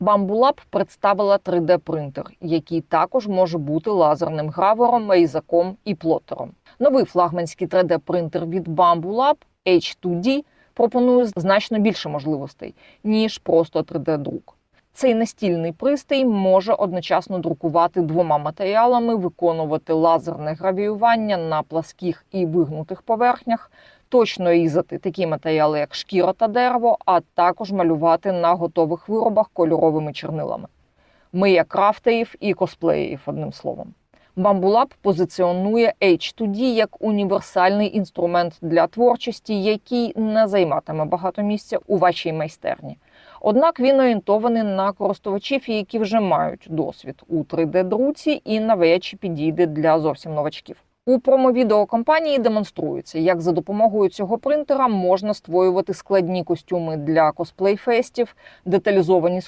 Bamboo представила 3D-принтер, який також може бути лазерним гравером, різаком і плотером. Новий флагманський 3D-принтер від Bambulab Lab H2D пропонує значно більше можливостей, ніж просто 3D-друк. Цей настільний пристрій може одночасно друкувати двома матеріалами, виконувати лазерне гравіювання на пласких і вигнутих поверхнях, точно різати такі матеріали, як шкіра та дерево, а також малювати на готових виробах кольоровими чорнилами. Ми є крафтерів і косплеєрів, одним словом. Lab позиціонує H2D як універсальний інструмент для творчості, який не займатиме багато місця у вашій майстерні. Однак він орієнтований на користувачів, які вже мають досвід у 3D-друці і навряд чи підійде для зовсім новачків. У промовідео компанії демонструється, як за допомогою цього принтера можна створювати складні костюми для косплей-фестів, деталізовані